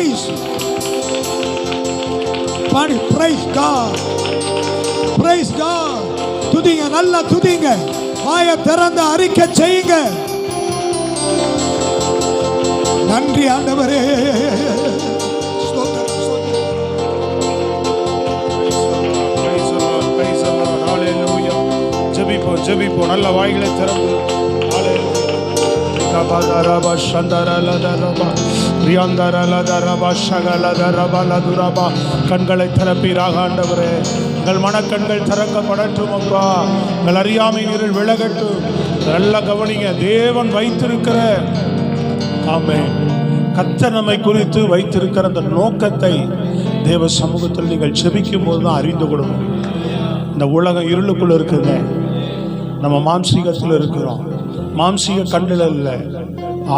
praise பாடி praise God. Praise God. துதிங்க நல்லா துதிங்க. வாய திறந்து அறிக்கை செய்யுங்க. நன்றி ஆண்டவரே. ஸ்தோத்திரம், ஸ்தோத்திரம். நல்ல வாய்களை திறந்து Hallelujah. கபதரப சந்தரலதரப ரியாந்தரலதரப சகலதரப லதுரப கண்களை திறப்பீராக ஆண்டவரே. எங்கள் மனக்கண்கள் திறக்கப்படட்டும் அப்பா. எங்கள் அறியாமை நீரில் விலகட்டும். நல்ல கவனிங்க தேவன் வைத்திருக்கிற. ஆமே கத்த நம்மை குறித்து வைத்திருக்கிற அந்த நோக்கத்தை தேவ சமூகத்தில் நீங்கள் செபிக்கும் போது தான் அறிந்து கொள்ள இந்த உலகம் இருளுக்குள்ளே இருக்குங்க. நம்ம மாம்சீகத்தில் இருக்கிறோம். மாம்சிக கண்கள் அல்ல.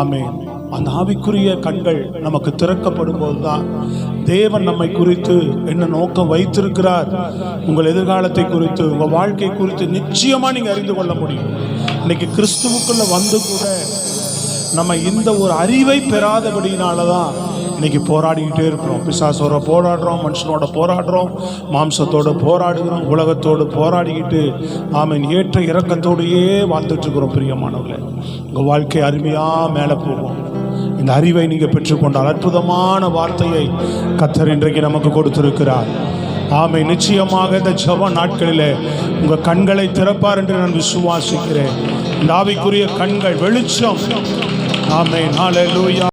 ஆமே அந்த ஆவிக்குரிய கண்கள் நமக்கு திறக்கப்படும் போது தான் தேவன் நம்மை குறித்து என்ன நோக்கம் வைத்திருக்கிறார் உங்கள் எதிர்காலத்தை குறித்து உங்கள் வாழ்க்கை குறித்து நிச்சயமாக நீங்கள் அறிந்து கொள்ள முடியும். இன்னைக்கு கிறிஸ்துவுக்குள்ளே வந்து கூட நம்ம இந்த ஒரு அறிவை பெறாதபடினால தான் இன்னைக்கு போராடிக்கிட்டே இருக்கிறோம். பிசாசோட போராடுறோம் மனுஷனோட போராடுறோம் மாம்சத்தோடு போராடுகிறோம் உலகத்தோடு போராடிக்கிட்டு ஆமீன் ஏற்ற இறக்கத்தோடையே வாழ்ந்துட்டுருக்குறோம் பிரியமானவர்களே. உங்கள் வாழ்க்கை அருமையாக மேலே போகும். இந்த அறிவை நீங்கள் பெற்றுக்கொண்டால் அற்புதமான வார்த்தையை கத்தர் இன்றைக்கு நமக்கு கொடுத்திருக்கிறார். ஆமை நிச்சயமாக இந்த ஜப நாட்களிலே உங்கள் கண்களை திறப்பார் என்று நான் விசுவாசிக்கிறேன். இந்த ஆவிக்குரிய கண்கள் வெளிச்சம். ஆமை ஹalleluya.